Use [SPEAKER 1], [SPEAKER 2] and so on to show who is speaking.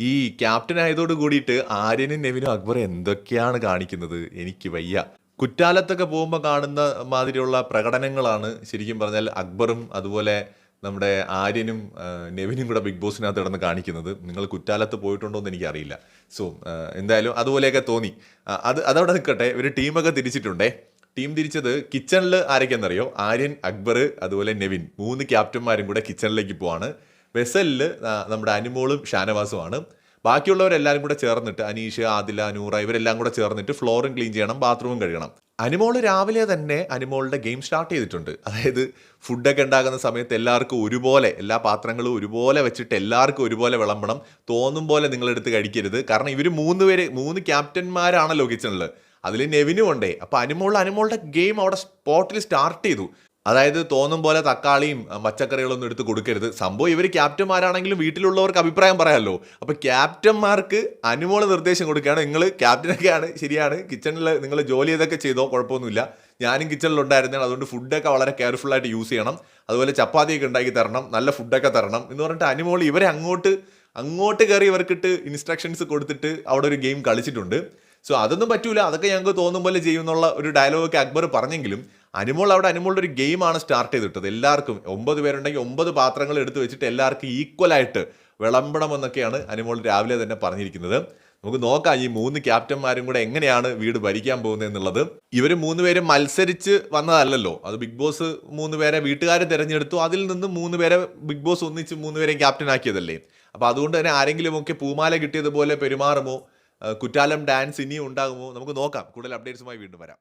[SPEAKER 1] ഈ ക്യാപ്റ്റൻ ആയതോട് കൂടിയിട്ട് ആര്യനും നെവിനും അക്ബർ എന്തൊക്കെയാണ് കാണിക്കുന്നത്? എനിക്ക് വയ്യ. കുറ്റാലത്തൊക്കെ പോകുമ്പോൾ കാണുന്ന മാതിരിയുള്ള പ്രകടനങ്ങളാണ് ശരിക്കും പറഞ്ഞാൽ അക്ബറും അതുപോലെ നമ്മുടെ ആര്യനും നെവിനും കൂടെ ബിഗ് ബോസിനകത്ത് കിടന്ന് കാണിക്കുന്നത്. നിങ്ങൾ കുറ്റാലത്ത് പോയിട്ടുണ്ടോ എന്ന് എനിക്കറിയില്ല. സോ എന്തായാലും അതുപോലെയൊക്കെ തോന്നി. അത് അതവിടെ നിൽക്കട്ടെ. ഒരു ടീമൊക്കെ തിരിച്ചിട്ടുണ്ടേ. ടീം തിരിച്ചത് കിച്ചണിൽ ആരൊക്കെയെന്നറിയോ? ആര്യൻ അക്ബർ അതുപോലെ നെവിൻ. മൂന്ന് ക്യാപ്റ്റന്മാരും കൂടെ കിച്ചണിലേക്ക് പോവാണ്. വെസലിൽ നമ്മുടെ അനിമോളും ഷാനവാസുമാണ്. ബാക്കിയുള്ളവരെല്ലാവരും കൂടെ ചേർന്നിട്ട് അനീഷ് ആദില നൂറ ഇവരെല്ലാം കൂടെ ചേർന്നിട്ട് ഫ്ലോറും ക്ലീൻ ചെയ്യണം ബാത്റൂമും കഴുകണം. അനിമോൾ രാവിലെ തന്നെ അനിമോളുടെ ഗെയിം സ്റ്റാർട്ട് ചെയ്തിട്ടുണ്ട്. അതായത് ഫുഡൊക്കെ ഉണ്ടാകുന്ന സമയത്ത് എല്ലാവർക്കും ഒരുപോലെ എല്ലാ പാത്രങ്ങളും ഒരുപോലെ വെച്ചിട്ട് എല്ലാവർക്കും ഒരുപോലെ വിളമ്പണം. തോന്നും പോലെ നിങ്ങളെടുത്ത് കഴിക്കരുത്. കാരണം ഇവർ മൂന്ന് പേര് മൂന്ന് ക്യാപ്റ്റന്മാരാണല്ലോ കിച്ചണിൽ അതിൽ നെവിനും ഉണ്ടേ. അപ്പോൾ അനിമോൾ അനിമോളുടെ ഗെയിം അവിടെ സ്പോട്ടിൽ സ്റ്റാർട്ട് ചെയ്തു. അതായത് തോന്നും പോലെ തക്കാളിയും പച്ചക്കറികളൊന്നും എടുത്ത് കൊടുക്കരുത്. സംഭവം ഇവർ ക്യാപ്റ്റന്മാരാണെങ്കിലും വീട്ടിലുള്ളവർക്ക് അഭിപ്രായം പറയാമല്ലോ. അപ്പോൾ ക്യാപ്റ്റന്മാർക്ക് അനുമോള നിർദ്ദേശം കൊടുക്കുകയാണ്. നിങ്ങൾ ക്യാപ്റ്റനൊക്കെയാണ് ശരിയാണ്. കിച്ചണിൽ നിങ്ങൾ ജോലി ചെയ്തൊക്കെ ചെയ്തോ കുഴപ്പമൊന്നുമില്ല. ഞാനും കിച്ചണിലുണ്ടായിരുന്നതാണ്. അതുകൊണ്ട് ഫുഡൊക്കെ വളരെ കെയർഫുള്ളായിട്ട് യൂസ് ചെയ്യണം. അതുപോലെ ചപ്പാത്തിയൊക്കെ ഉണ്ടാക്കി തരണം. നല്ല ഫുഡൊക്കെ തരണം എന്ന് പറഞ്ഞിട്ട് അനുമോൾ ഇവരെ അങ്ങോട്ട് അങ്ങോട്ട് കയറി ഇവർക്കിട്ട് ഇൻസ്ട്രക്ഷൻസ് കൊടുത്തിട്ട് അവിടെ ഒരു ഗെയിം കളിച്ചിട്ടുണ്ട്. സോ അതൊന്നും പറ്റൂല. അതൊക്കെ ഞങ്ങൾക്ക് തോന്നും പോലെ ചെയ്യുമെന്നുള്ള ഒരു ഡയലോഗൊക്കെ അക്ബർ പറഞ്ഞെങ്കിലും അനുമോൾ അവിടെ അനുമോളുടെ ഒരു ഗെയിമാണ് സ്റ്റാർട്ട് ചെയ്തിട്ടത്. എല്ലാവർക്കും ഒമ്പത് പേരുണ്ടെങ്കിൽ ഒമ്പത് പാത്രങ്ങൾ എടുത്ത് വെച്ചിട്ട് എല്ലാവർക്കും ഈക്വൽ ആയിട്ട് വിളമ്പണമെന്നൊക്കെയാണ് അനുമോൾ രാവിലെ തന്നെ പറഞ്ഞിരിക്കുന്നത്. നമുക്ക് നോക്കാം ഈ മൂന്ന് ക്യാപ്റ്റന്മാരും കൂടെ എങ്ങനെയാണ് വീട് ഭരിക്കാൻ പോകുന്നത് എന്നുള്ളത്. ഇവർ മൂന്ന് പേരും മത്സരിച്ച് വന്നതല്ലല്ലോ. അത് ബിഗ് ബോസ് മൂന്ന് പേരെ വീട്ടുകാരെ തിരഞ്ഞെടുത്തു. അതിൽ നിന്ന് മൂന്ന് പേരെ ബിഗ് ബോസ് ഒന്നിച്ച് മൂന്ന് പേരെയും ക്യാപ്റ്റൻ ആക്കിയതല്ലേ. അപ്പോൾ അതുകൊണ്ട് തന്നെ ആരെങ്കിലുമൊക്കെ പൂമാല കിട്ടിയതുപോലെ പെരുമാറുമോ? കുറ്റാലം ഡാൻസ് ഇനിയും ഉണ്ടാകുമോ? നമുക്ക് നോക്കാം. കൂടുതൽ അപ്ഡേറ്റ്സുമായി വീണ്ടും വരാം.